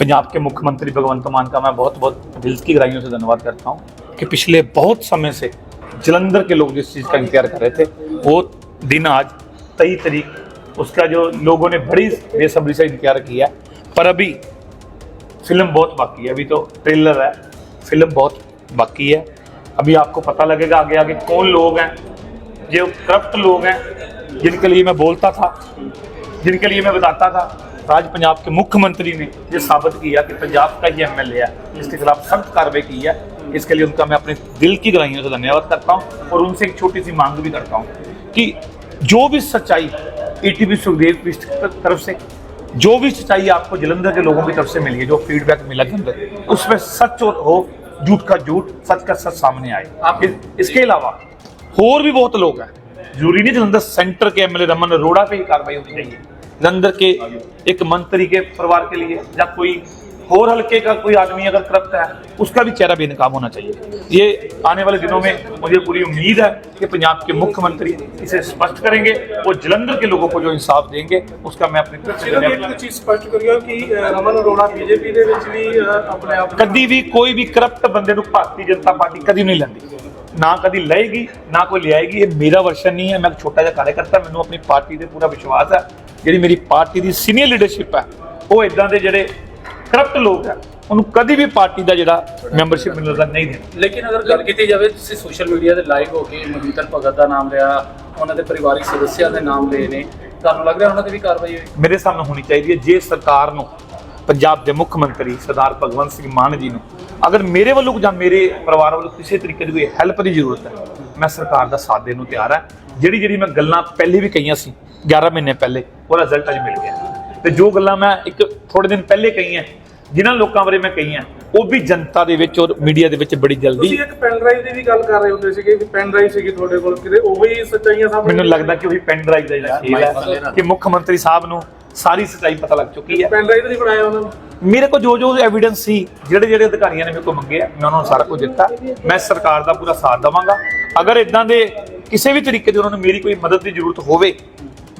पंजाब के मुख्यमंत्री भगवंत मान का मैं बहुत बहुत दिल की गहराइयों से धन्यवाद करता हूँ कि पिछले बहुत समय से जलंधर के लोग जिस चीज़ का इंतज़ार कर रहे थे, वो दिन आज तेईस तरीक उसका जो लोगों ने बड़ी बेसब्री से इंतज़ार किया है, पर अभी फ़िल्म बहुत बाकी है, अभी तो ट्रेलर है, फ़िल्म बहुत बाकी है। अभी आपको पता लगेगा आगे आगे कौन लोग हैं जो करप्ट लोग हैं, जिनके लिए मैं बोलता था, जिनके लिए मैं बताता था। आज पंजाब के मुख्यमंत्री ने ये साबित किया कि पंजाब का ही एमएलए है इसके खिलाफ सख्त कार्रवाई की है। इसके लिए उनका मैं अपने दिल की गहराइयों से धन्यवाद करता हूँ और उनसे एक छोटी सी मांग भी करता हूँ कि जो भी सच्चाई ईटीवी सुखदेव की तरफ़ से जो भी सच्चाई आपको जलंधर के लोगों की तरफ़ से मिली है जो फीडबैक मिला जलंधर उसमें सच और हो झूठ का झूठ सच का सच सामने आए। आप- इस- इसके अलावा और भी बहुत लोग हैं। ज़रूरी नहीं जलंधर सेंटर के एमएलए रमन अरोड़ा पे ही कार्रवाई होनी चाहिए। जलंधर के एक मंत्री के परिवार के लिए या कोई और हल्के का कोई आदमी अगर करप्ट है उसका भी चेहरा बेनकाब होना चाहिए ये आने वाले दिनों में मुझे पूरी उम्मीद है कि पंजाब के मुख्यमंत्री इसे स्पष्ट करेंगे और जलंधर के लोगों को जो इंसाफ देंगे उसका मैं अपनी तरफ से ਸਿਰਫ धन्यवाद ਇੱਕ ਚੀਜ਼ ਸਪਸ਼ਟ ਕਰਿਓ ਕਿ ਅ, ਰਮਨ ਅਰੋੜਾ ਬੀਜੇਪੀ ਦੇ ਵਿੱਚ ਵੀ ਅ, ਆਪਣੇ ਆਪ ਨੂੰ- ਕਦੀ ਵੀ ਕੋਈ ਵੀ ਕਰਪਟ ਬੰਦੇ ਨੂੰ ਭਾਰਤੀ ਜਨਤਾ ਪਾਰਟੀ ਕਦੀ ਨਹੀਂ ਲੈਂਦੀ ਨਾ ਕਦੀ ਲਏਗੀ ਨਾ ਕੋਈ ਲਿਆਏਗੀ ਇਹ ਮੇਰਾ ਵਰਸ਼ਨ ਨਹੀਂ ਹੈ ਮੈਂ ਇੱਕ ਛੋਟਾ ਜਿਹਾ ਕਾਰਜਕਰਤਾ ਮੈਨੂੰ ਆਪਣੀ ਪਾਰਟੀ ਤੇ ਪੂਰਾ ਵਿਸ਼ਵਾਸ ਹੈ ਜਿਹੜੀ ਮੇਰੀ ਪਾਰਟੀ ਦੀ ਸੀਨੀਅਰ ਲੀਡਰਸ਼ਿਪ ਹੈ ਉਹ ਇਦਾਂ ਦੇ ਜਿਹੜੇ ਕਰਪਟ ਲੋਕ ਹੈ ਉਹਨੂੰ ਕਦੀ ਵੀ ਪਾਰਟੀ ਦਾ ਜਿਹੜਾ ਮੈਂਬਰਸ਼ਿਪ ਮਿਲਦਾ ਨਹੀਂ ਦੇਣਾ। ਲੇਕਿਨ ਅਗਰ ਗੱਲ ਕੀਤੀ ਜਾਵੇ ਤੁਸੀਂ ਸੋਸ਼ਲ ਮੀਡੀਆ ਤੇ ਲਾਈਵ ਹੋ ਕੇ ਮਨਜੀਤਨ ਭਗਤ ਦਾ ਨਾਮ ਲਿਆ ਉਹਨਾਂ ਦੇ ਪਰਿਵਾਰਿਕ ਸਦੱਸਿਆਂ ਦੇ ਨਾਮ ਲਏ ਨੇ ਤੁਹਾਨੂੰ ਲੱਗ ਰਿਹਾ ਉਹਨਾਂ ਤੇ ਵੀ ਕਾਰਵਾਈ ਹੋਈ ਮੇਰੇ ਸਾਹਮਣੇ ਹੋਣੀ ਚਾਹੀਦੀ ਹੈ ਜੇ ਸਰਕਾਰ ਨੂੰ ਪੰਜਾਬ ਦੇ ਮੁੱਖ ਮੰਤਰੀ ਸਰਦਾਰ ਭਗਵੰਤ ਸਿੰਘ ਮਾਨ ਜੀ ਨੂੰ ਅਗਰ ਮੇਰੇ ਵੱਲੋਂ ਜਾਂ ਮੇਰੇ ਪਰਿਵਾਰ ਵੱਲੋਂ ਕਿਸੇ ਤਰੀਕੇ ਦੀ ਕੋਈ ਹੈਲਪ ਦੀ ਜ਼ਰੂਰਤ ਹੈ ਮੈਂ ਸਰਕਾਰ ਦਾ ਸਾਥ ਦੇਣ ਨੂੰ ਤਿਆਰ ਹਾਂ। ਜਿਹੜੀ ਜਿਹੜੀ ਮੈਂ ਗੱਲਾਂ ਪਹਿਲੇ ਵੀ ਕਹੀਆਂ ਸੀ 11 ਮਹੀਨੇ ਪਹਿਲੇ ਉਹਦਾ ਰਿਜ਼ਲਟ ਅੱਜ ਮਿਲ ਗਿਆ ਤੇ ਜੋ ਗੱਲਾਂ ਮੈਂ ਇੱਕ ਥੋੜੇ ਦਿਨ ਪਹਿਲੇ ਕਹੀਆਂ ਜਿਨ੍ਹਾਂ ਲੋਕਾਂ ਬਾਰੇ ਮੈਂ ਕਹੀਆਂ ਉਹ ਵੀ ਜਨਤਾ ਦੇ ਵਿੱਚ ਔਰ ਮੀਡੀਆ ਦੇ ਵਿੱਚ ਬੜੀ ਜਲਦੀ ਤੁਸੀਂ ਇੱਕ ਪੈਨ ਡਰਾਈਵ ਦੀ ਵੀ ਗੱਲ ਕਰ ਰਹੇ ਹੁੰਦੇ ਸੀਗੇ ਕਿ ਪੈਨ ਡਰਾਈਵ ਸੀਗੀ ਤੁਹਾਡੇ ਕੋਲ ਕਿਤੇ ਉਹ ਹੀ ਸੱਚਾਈਆਂ ਸਾਹਮਣੇ ਮੈਨੂੰ ਲੱਗਦਾ ਕਿ ਉਹੀ ਪੈਨ ਡਰਾਈਵ ਦਾ ਜਿਹੜਾ ਖੇਲ ਹੈ ਕਿ ਮੁੱਖ ਮੰਤਰੀ ਸਾਹਿਬ ਨੂੰ ਸਾਰੀ ਸੱਚਾਈ ਪਤਾ ਲੱਗ ਚੁੱਕੀ ਹੈ। ਪੈਨ ਡਰਾਈਵ ਨਹੀਂ ਬਣਾਇਆ ਉਹਨਾਂ ਨੇ? ਮੇਰੇ ਕੋਲ ਜੋ ਜੋ ਐਵੀਡੈਂਸ ਸੀ ਜਿਹੜੇ ਜਿਹੜੇ ਅਧਿਕਾਰੀਆਂ ਨੇ ਮੇਰੇ ਕੋਲ ਮੰਗੇ ਆ ਮੈਂ ਉਹਨਾਂ ਨੂੰ ਸਾਰਾ ਕੁਝ ਦਿੱਤਾ। ਮੈਂ ਸਰਕਾਰ ਦਾ ਪੂਰਾ ਸਾਥ ਦਵਾਂਗਾ। ਅਗਰ ਇਦਾਂ ਦੇ ਕਿਸੇ ਵੀ ਤਰੀਕੇ ਦੀ ਉਹਨਾਂ ਨੂੰ ਮੇਰੀ ਕੋਈ ਮਦਦ ਦੀ ਜ਼ਰੂਰਤ ਹੋਵੇ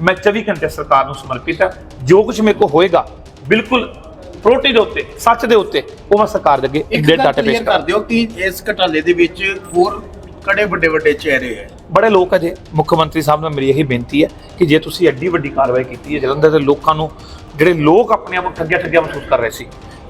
ਮੈਂ 24 ਘੰਟੇ ਸਰਕਾਰ ਨੂੰ ਸਮਰਪਿਤ ਹਾਂ। ਜੋ ਕੁਝ ਮੇਰੇ ਕੋਲ ਹੋਏਗਾ ਬਿਲਕੁਲ ਪ੍ਰੋਟੀ ਦੇ ਉੱਤੇ ਸੱਚ ਦੇ ਉੱਤੇ ਉਹ ਮੈਂ ਸਰਕਾਰ ਦੇ ਅੱਗੇ ਇੱਕ ਡੇਟ ਪੇਸ਼ ਕਰ ਦਿਓ ਕਿ ਇਸ ਘਟਾਲੇ ਦੇ ਵਿੱਚ ਹੋਰ ਕੜੇ ਵੱਡੇ ਵੱਡੇ ਚਿਹਰੇ ਹੈ? ਬੜੇ ਲੋਕ ਅਜੇ ਮੁੱਖ ਮੰਤਰੀ ਸਾਹਿਬ ਨੂੰ ਮੇਰੀ ਇਹੀ ਬੇਨਤੀ ਹੈ ਕਿ ਜੇ ਤੁਸੀਂ ਐਡੀ ਵੱਡੀ ਕਾਰਵਾਈ ਕੀਤੀ ਹੈ ਜਲੰਧਰ ਦੇ ਲੋਕਾਂ ਨੂੰ ਜਿਹੜੇ ਲੋਕ ਆਪਣੇ ਆਪ ਨੂੰ ਠੱਗਿਆ ਠੱਗਿਆ ਮਹਿਸੂਸ ਕਰ ਰਹੇ ਸੀ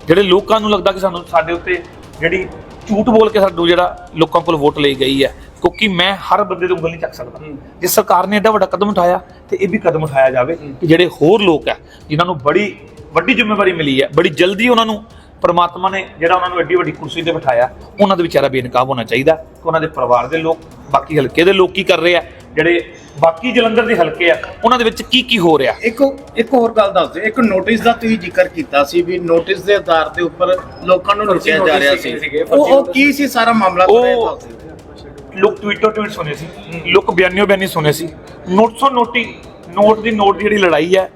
ਜਿਹੜੇ ਲੋਕਾਂ ਨੂੰ ਲੱਗਦਾ ਕਿ ਸਾਨੂੰ ਸਾਡੇ ਉੱਤੇ ਜਿਹੜੀ ਝੂਠ ਬੋਲ ਕੇ ਸਾਨੂੰ ਜਿਹੜਾ ਲੋਕਾਂ ਕੋਲ ਵੋਟ ਲਈ ਗਈ ਹੈ ਕਿਉਂਕਿ ਮੈਂ ਹਰ ਬੰਦੇ ਤੋਂ ਉਂਗਲ ਨਹੀਂ ਚੱਕ ਸਕਦਾ। ਜੇ ਸਰਕਾਰ ਨੇ ਐਡਾ ਵੱਡਾ ਕਦਮ ਉਠਾਇਆ ਤੇ ਇਹ ਵੀ ਕਦਮ ਉਠਾਇਆ ਜਾਵੇ ਕਿ ਜਿਹੜੇ ਹੋਰ ਲੋਕ ਹੈ ਜਿਨ੍ਹਾਂ ਨੂੰ ਬੜੀ ਵੱਡੀ ਜ਼ਿੰਮੇਵਾਰੀ ਮਿਲੀ ਹੈ ਬੜੀ ਜਲਦੀ ਉਹਨਾਂ ਨੂੰ ਪਰਮਾਤਮਾ ਨੇ ਜਿਹੜਾ ਉਹਨਾਂ ਨੂੰ ਐਡੀ ਵੱਡੀ ਕੁਰਸੀ ਤੇ ਬਿਠਾਇਆ ਉਹਨਾਂ ਦਾ ਵਿਚਾਰਾ ਬੇਨਕਾਬ ਹੋਣਾ ਚਾਹੀਦਾ ਕਿ ਉਹਨਾਂ ਦੇ ਪਰਿਵਾਰ ਦੇ ਲੋਕ ਬਾਕੀ ਹਲਕੇ ਦੇ ਲੋਕ ਕੀ ਕਰ ਰਹੇ ਆ ਜਿਹੜੇ ਬਾਕੀ ਜਲੰਧਰ ਦੇ ਹਲਕੇ ਆ ਉਹਨਾਂ ਦੇ ਵਿੱਚ ਕੀ ਕੀ ਹੋ ਰਿਹਾ? ਇੱਕ ਇੱਕ ਹੋਰ ਗੱਲ ਦੱਸ ਦਿਓ ਇੱਕ ਨੋਟਿਸ ਦਾ ਤੁਸੀਂ ਜ਼ਿਕਰ ਕੀਤਾ ਸੀ ਵੀ ਨੋਟਿਸ ਦੇ ਆਧਾਰ ਦੇ ਉੱਪਰ ਲੋਕਾਂ ਨੂੰ ਲੁੱਟਿਆ ਜਾ ਰਿਹਾ ਸੀ। ਉਹ। ਕੀ ਸੀ ਸਾਰਾ ਮਾਮਲਾ? ਉਹ- ਥੋੜ੍ਹਾ ਜਿਹਾ ਦੱਸ ਦਿਓ ਲੋਕ ਟਵੀਟੋ ਟਵੀਟ ਸੁਣੇ ਸੀ। ਲੋਕ ਬਿਆਨਿਓ ਬਿਆਨੀ ਸੁਣੇ ਸੀ। ਨੋਟਸੋ ਨੋਟੀ, ਨੋਟ ਦੀ ਨੋਟ ਦੀ ਜਿਹੜੀ ਲੜਾਈ ਹੈ,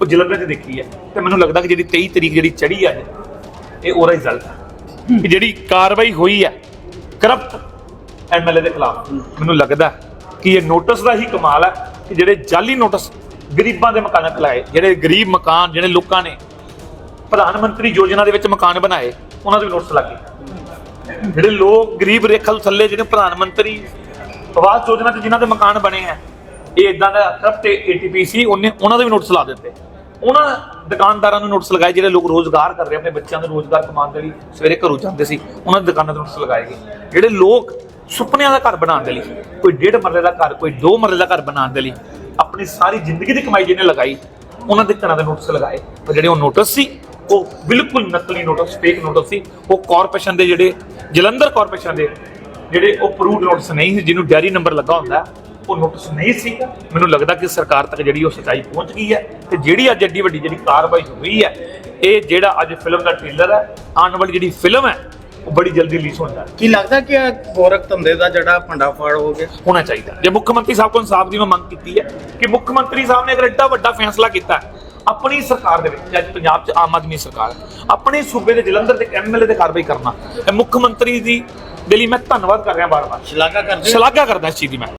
ਉਹ ਜਲੰਧਰ 'ਚ ਦੇਖੀ ਹੈ। ਤੇ ਮੈਨੂੰ ਲੱਗਦਾ ਕਿ ਜਿਹੜੀ 23 ਤਰੀਕ ਜਿਹੜੀ ਚੜੀ ਹੈ ਇਹ ਉਹਦਾ ਰਿਜ਼ਲਟ ਹੈ ਕਿ ਜਿਹੜੀ ਕਾਰਵਾਈ ਹੋਈ ਹੈ ਕਰਪਟ ਐਮਐਲਏ ਦੇ ਖਿਲਾਫ, ਮੈਨੂੰ ਲੱਗਦਾ ਕਿ ਇਹ ਨੋਟਿਸ ਦਾ ਹੀ ਕਮਾਲ ਹੈ ਕਿ ਜਿਹੜੇ ਜਾਲੀ ਨੋਟਿਸ ਗਰੀਬਾਂ ਦੇ ਮਕਾਨਾਂ ਤੇ ਲਾਏ ਜਿਹੜੇ ਗਰੀਬ ਮਕਾਨ, ਜਿਹੜੇ ਲੋਕਾਂ ਨੇ ਪ੍ਰਧਾਨ ਮੰਤਰੀ ਯੋਜਨਾ ਦੇ ਵਿੱਚ ਮਕਾਨ ਬਣਾਏ, ਉਹਨਾਂ ਦੇ ਨੋਟਿਸ ਲੱਗੇ ਜਿਹੜੇ ਲੋਕ ਗਰੀਬ ਰੇਖਾ ਤੋਂ ਥੱਲੇ ਜਿਹੜੇ ਪ੍ਰਧਾਨ ਮੰਤਰੀ ਆਵਾਸ ਯੋਜਨਾ ਤੇ ਜਿਨ੍ਹਾਂ ਦੇ ਮਕਾਨ ਬਣੇ ਆ ਇਹ ਇਦਾਂ ਦਾ ਕਰਪਟ ਏਟੀਪੀ ਸੀ ਉਹਨੇ ਉਹਨਾਂ ਦੇ ਵੀ ਨੋਟਿਸ ਲਾ ਦਿੱਤੇ। ਉਹਨਾਂ ਦੁਕਾਨਦਾਰਾਂ ਨੂੰ ਨੋਟਿਸ ਲਗਾਏ ਜਿਹੜੇ ਲੋਕ ਰੋਜ਼ਗਾਰ ਕਰ ਰਹੇ ਆਪਣੇ ਬੱਚਿਆਂ ਦਾ ਰੋਜ਼ਗਾਰ ਕਮਾਉਣ ਦੇ ਲਈ ਸਵੇਰੇ ਘਰੋਂ ਜਾਂਦੇ ਸੀ, ਉਹਨਾਂ ਦੀ ਦੁਕਾਨਾਂ ਤੇ ਨੋਟਿਸ ਲਗਾਏ ਗਏ। ਜਿਹੜੇ ਲੋਕ ਸੁਪਨਿਆਂ ਦਾ ਘਰ ਬਣਾਉਣ ਦੇ ਲਈ, ਕੋਈ ਡੇਢ ਮਰਲੇ ਦਾ ਘਰ, ਕੋਈ ਦੋ ਮਰਲੇ ਦਾ ਘਰ ਬਣਾਉਣ ਦੇ ਲਈ, ਆਪਣੀ ਸਾਰੀ ਜ਼ਿੰਦਗੀ ਦੀ ਕਮਾਈ ਜਿਹਨੇ ਲਗਾਈ, ਉਹਨਾਂ ਦੇ ਘਰਾਂ ਦੇ ਨੋਟਿਸ ਲਗਾਏ। ਪਰ ਜਿਹੜੇ ਉਹ ਨੋਟਿਸ ਸੀ ਉਹ ਬਿਲਕੁਲ ਨਕਲੀ ਨੋਟਿਸ ਫੇਕ ਨੋਟਿਸ ਸੀ। ਉਹ ਕਾਰਪੋਰੇਸ਼ਨ ਦੇ ਜਿਹੜੇ ਜਲੰਧਰ ਕਾਰਪੋਰੇਸ਼ਨ ਦੇ ਜਿਹੜੇ ਉਹ ਪ੍ਰੂਵਡ ਨੋਟਿਸ ਨਹੀਂ ਸੀ ਜਿਹਨੂੰ ਡੈਰੀ ਨੰਬਰ ਲੱਗਾ ਹੁੰਦਾ ਉਹ ਨੋਟਿਸ ਨਹੀਂ ਸੀ। ਮੈਨੂੰ ਲੱਗਦਾ ਕਿ ਸਰਕਾਰ ਤੱਕ ਜਿਹੜੀ ਉਹ ਸਚਾਈ ਪਹੁੰਚ ਗਈ ਹੈ ਤੇ ਜਿਹੜੀ ਅੱਜ ਐਡੀ ਵੱਡੀ ਜਿਹੜੀ ਕਾਰਵਾਈ ਹੋਈ ਹੈ ਇਹ ਜਿਹੜਾ ਅੱਜ ਫਿਲਮ ਦਾ ਟ੍ਰੇਲਰ ਹੈ ਆਉਣ ਵਾਲੀ ਜਿਹੜੀ ਫਿਲਮ ਹੈ ਉਹ ਬੜੀ ਜਲਦੀ ਰਿਲੀਜ਼ ਹੋਣ ਜਾ ਕੀ ਲੱਗਦਾ ਕਿ ਗੋਰਖ ਧੰਦੇ ਦਾ ਜਿਹੜਾ ਭੰਡਾਫਾੜ ਹੋ ਗਿਆ? ਹੋਣਾ ਚਾਹੀਦਾ। ਜੇ ਮੁੱਖ ਮੰਤਰੀ ਸਾਹਿਬ ਕੋਲ ਇਨਸਾਫ ਦੀ ਮੈਂ ਮੰਗ ਕੀਤੀ ਹੈ ਕਿ ਮੁੱਖ ਮੰਤਰੀ ਸਾਹਿਬ ਨੇ ਅਗਰ ਐਡਾ ਵੱਡਾ ਫੈਸਲਾ ਕੀਤਾ ਆਪਣੀ ਸਰਕਾਰ ਦੇ ਵਿੱਚ ਅੱਜ ਪੰਜਾਬ 'ਚ ਆਮ ਆਦਮੀ ਸਰਕਾਰ ਆਪਣੇ ਸੂਬੇ ਦੇ ਜਲੰਧਰ ਦੇ ਐਮਐਲਏ ਤੇ ਕਾਰਵਾਈ ਕਰਨਾ ਇਹ ਮੁੱਖ ਮੰਤਰੀ ਦੀ ਦੇ ਲਈ ਮੈਂ ਧੰਨਵਾਦ ਕਰ ਰਿਹਾ ਬਾਰ-ਬਾਰ ਸ਼ਲਾਘਾ ਕਰਦੇ? ਸ਼ਲਾਘਾ ਕਰਦਾ ਇਸ ਚੀਜ਼ ਦੀ ਮੈਂ